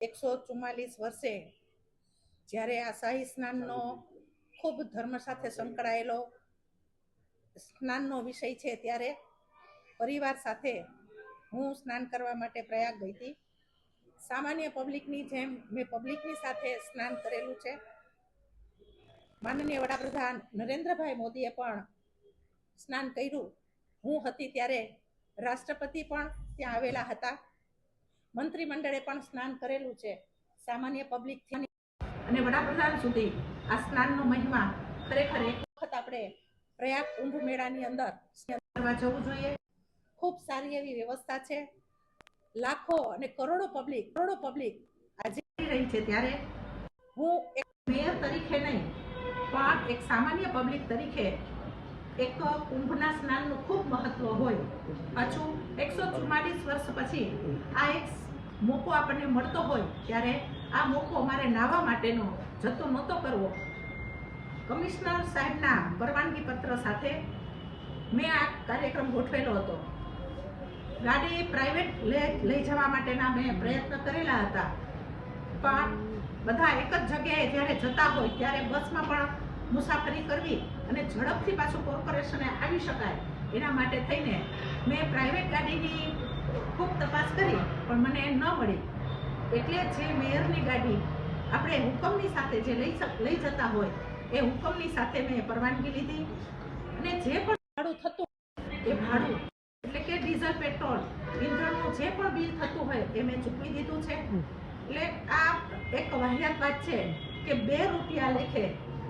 એકસો ચુમ્માલીસ વર્ષે જ્યારે આ શાહી સ્નાનનો ખૂબ ધર્મ સાથે સંકળાયેલો સ્નાનનો વિષય છે ત્યારે પરિવાર સાથે હું સ્નાન કરવા માટે પ્રયાગ ગઈ હતી. સામાન્ય પબ્લિકની જેમ મેં પબ્લિકની સાથે સ્નાન કરેલું છે. માનનીય વડાપ્રધાન નરેન્દ્રભાઈ મોદીએ પણ સ્નાન કર્યું. હું હતી ત્યારે રાષ્ટ્રપતિ પણ ત્યાં આવેલા હતા. મંત્રીમંડળે પણ સ્નાન કરેલું છે. સામાન્ય પબ્લિક અને વડાપ્રધાન સુધી આ સ્નાનનો મહિમા ખરેખર એક વખત આપણે પ્રયાગ કુંભ મેળાની અંદર જવું જોઈએ. ખૂબ સારી એવી વ્યવસ્થા છે. લાખો અને કરોડો પબ્લિક કરોડો પબ્લિક આજે રહી છે ત્યારે હું એક મેયર તરીકે નહીં, પણ એક સામાન્ય પબ્લિક તરીકે એક કુંભના સ્નાનનું ખૂબ મહત્વ હોય. પાછું એકસો ચુમ્માલીસ વર્ષ પછી આ એક મોકો આપણને મળતો હોય ત્યારે આ મોકો અમારે નાહવા માટેનો જતો નહોતો કરવો. કમિશનર સાહેબના પરવાનગી પત્ર સાથે મેં આ કાર્યક્રમ ગોઠવેલો હતો. ગાડી પ્રાઇવેટ લઈ જવા માટેના મેં પ્રયત્ન કરેલા હતા. પણ બધા એક જ જગ્યાએ જ્યારે જતા હોય ત્યારે બસમાં પણ મુસાફરી કરવી અને ઝડપથી પાછું કોર્પોરેશને આવી શકાય એના માટે થઈને મેં પ્રાઇવેટ ગાડીની ખૂબ તપાસ કરી, પણ મને ન મળી. એટલે જે મેયરની ગાડી આપણે હુકમની સાથે જે લઈ લઈ જતા હોય, એ હુકમની સાથે મેં પરવાનગી લીધી અને જે પણ ભાડું થતું એ ભાડું, એટલે કે ડીઝલ, પેટ્રોલ, ઇંધણનું જે પણ બિલ થતું હોય, એ મેં ચૂકવી દીધું છે. એટલે આ એક વાહિયાત વાત છે કે બે રૂપિયા લેખે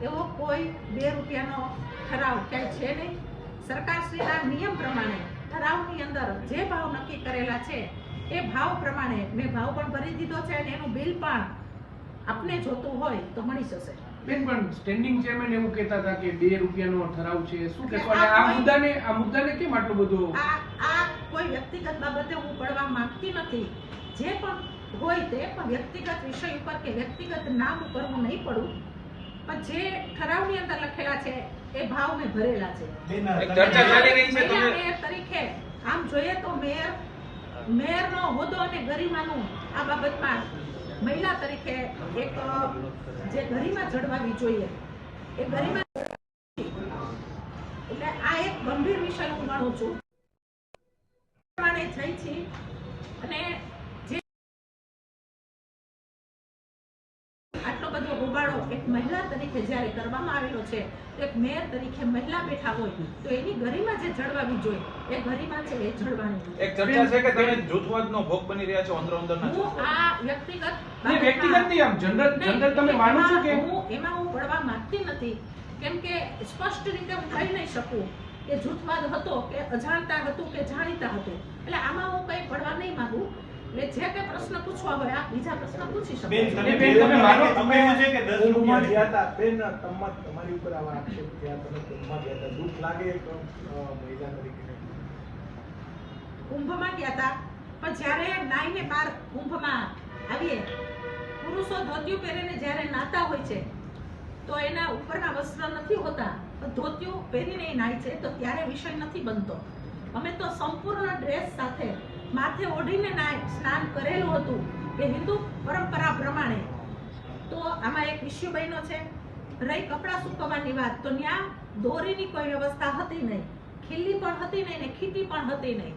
એવો કોઈ બે રૂપિયાનો ઠરાવ ક્યાંય છે નહીં. સરકારશ્રીના નિયમ પ્રમાણે ઠરાવની અંદર જે ભાવ નક્કી કરેલા છે એ ભાવ પ્રમાણે મેં ભાવ પણ ભરી દીધો છે અને એનું બિલ પણ આપને જોતું હોય તો મળી જશે. બેન પણ સ્ટેન્ડિંગ ચેરમેન એવું કહેતા હતા કે બે રૂપિયાનો ઠરાવ છે. શું કહેશો? આ મુદ્દાને આ મુદ્દાને કેમ આટલો બધો આ આ કોઈ વ્યક્તિગત બાબતે હું પડવા માંગતી નથી. જે પણ હોય તે પણ વ્યક્તિગત વિષય ઉપર કે વ્યક્તિગત નામ ઉપર હું નહીં પડું. પણ જે ઠરાવની અંદર લખેલા છે એ ભાવ મેં ભરેલા છે. ચર્ચા ચાલી રહી છે મહિલા તમે મેયર તરીકે આમ જોઈએ તો મેયર મેયરનો હોદ્દો અને ગરિમાનું આ બાબતમાં મહિલા તરીકે એક જે ગરિમા જળવાવી જોઈએ એ ગરિમા એટલે આ એક ગંભીર વિષય હું માનું છું. પ્રમાણે થઈ છે અને આટલો એક મહિલા તરીકે જ્યારે કરવામાં આવેલો છે તો એક મેયર તરીકે મહિલા બેઠા હોય તો એની ગરિમા જે જળવાવી જોઈએ એ ગરિમા છે એ જળવાની એક ચર્ચા છે કે તમે જૂથવાદનો ભોગ બની રહ્યા છો અંદર અંદરના હું આ વ્યક્તિગત નહીં, વ્યક્તિગત નહીં આમ જનરલ જનરલ તમે માનો છો કે? એમાં હું એમાં હું પડવા માંગતી નથી કેમ કે સ્પષ્ટ રીતે હું કહી નહીં શકું કે જૂથવાદ હતો કે અજાણતા હતું કે જાણીતા હતું. એટલે આમાં હું કંઈ પડવા નહીં માંગુ. એટલે જે કે પ્રશ્ન પૂછવા હોય આપ બીજા પ્રશ્ન પૂછી શકો. બેન, તમે બેન, તમે માનો તમે એવું છે કે દસ કુંભમાં રૂપિયા ગયા હતા બેન તમાર તમારી ઉપર આવા આક્ષેપ થયા તમે કુંભમાં ગયા હતા. દુખ લાગે તો મહિલા તરીકે કુંભમાં ગયા હતા. પણ જ્યારે નાઈને બાર કુંભમાં આવીએ પુરુષો ધોતિયું પહેરીને જ્યારે નાતા હોય છે તો એના ઉપરના વસ્ત્ર નથી હોતા. ધોતિયું પહેરીને નાય છે તો ત્યારે વિષય નથી બનતો. અમે તો સંપૂર્ણ ડ્રેસ સાથે માથે ઓઢીને સ્નાન કરેલું હતું, એ હિન્દુ પરંપરા પ્રમાણે. તો આમાં એક ઇસ્યુ બન્યો છે, રહી કપડાં સૂકવવાની વાત. તો ત્યાં દોરીની કોઈ વ્યવસ્થા હતી નહીં, ખીલ્લી પણ હતી નહીં ને ખીટી પણ હતી નહીં.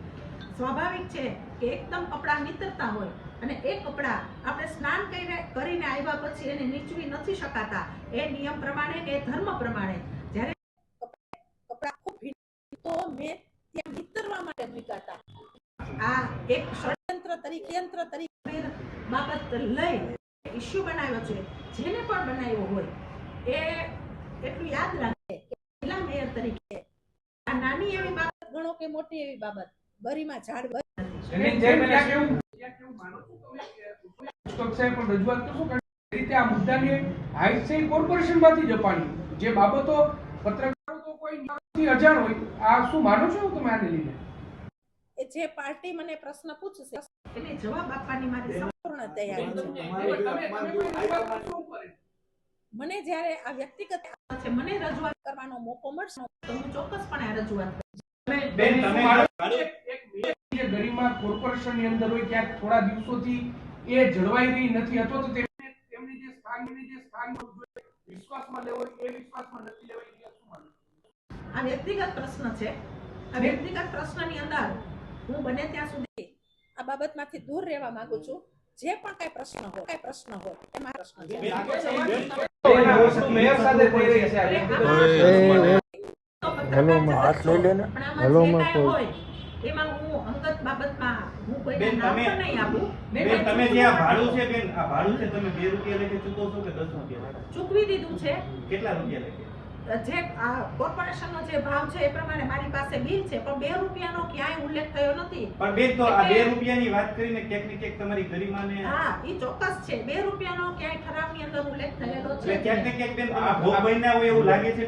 સ્વાભાવિક છે કે એકદમ કપડાં નીતરતા હોય અને એ કપડાં આપણે સ્નાન કરીને કરીને આવ્યા પછી એને નીચવી નથી શકાતા. એ નિયમ પ્રમાણે કે ધર્મ પ્રમાણે. જ્યારે કપડાં ખૂબ તો મેં હતા આ એક ષડયંત્ર તરીકે યંત્ર તરીકે બાબત લઈ ઇશ્યુ બનાવ્યો છે. જેને પણ બનાવ્યો હોય એ એટલું યાદ રાખે કે જિલ્લા મેયર તરીકે આ નાની એવી બાબત ગણો કે મોટી એવી બાબત બરીમાં ઝાડ સ્ટેન્ડિંગ ચેરમેન ત્યાં કેવું કેવું માનો છો તમે કે કક્ષાએ પણ રજૂઆત કરશો કે રીતે આ મુદ્દાને એ કોર્પોરેશનમાંથી જ અપાણી જે બાબતો પત્રકારો તો કોઈ નથી અજાણ હોય. આ શું માનો છો તમે આને લીધે? જે પાર્ટી મને પ્રશ્ન પૂછશે એને જવાબ આપવાની મારી સંપૂર્ણ તૈયારી છે? મને જ્યારે આ વ્યક્તિગત છે મને રજૂઆત કરવાનો મોકો મળશે તો હું ચોક્કસપણે આ રજૂઆત બેન, તમે માનો છો? માનો- એક- એક મેયર જે ગરિમા અંદર હોય ક્યાંક થોડા દિવસોથી એ જળવાઈ રહી નથી અથવા તો તેમને તેમની જે સ્થાનની જે સ્થાન વિશ્વાસમાં લેવો એ વિશ્વાસમાં નથી લેવાઈ રહ્યા શું આ વ્યક્તિગત પ્રશ્ન છે. આ વ્યક્તિગત પ્રશ્નની અંદર હું બને ત્યાં સુધી આ બાબતમાંથી દૂર રહેવા માંગુ છું. જે પણ કઈ પ્રશ્ન હોય કઈ પ્રશ્ન હોય એ મારા પ્રશ્ન છે. એના વસ્તુ મેયર સાથે થઈ રહી છે આ વ્યક્તિગત હેલો હાથ લઈ લે ને. હેલો હેલોમાં માં કોઈ- એમાં હું અંગત બાબતમાં હું કોઈ બેન, નામ તમે- નહીં આપું. બેન તમે જે આ ભાડું છે. બેન આ ભાડું છે તમે બે રૂપિયા લેખે ચૂકવો છો કે દસ રૂપિયા? ચૂકવી દીધું છે. કેટલા રૂપિયા લેખે જે આ કોર્પોરેશનનો જે ભાવ છે એ પ્રમાણે મારી પાસે બિલ છે પણ બે રૂપિયાનો ક્યાંય ઉલ્લેખ થયો નથી. પણ બેન તો આ બે રૂપિયાની વાત કરીને ક્યાંક ને ક્યાંક તમારી ગરિમાને હા એ ચોક્કસ છે. બે રૂપિયાનો ક્યાંય ઠરાવની અંદર ઉલ્લેખ થયેલો છે. ક્યાંક ને ક્યાંક બેન આ ભોગ બન્યા હોય એવું લાગે છે.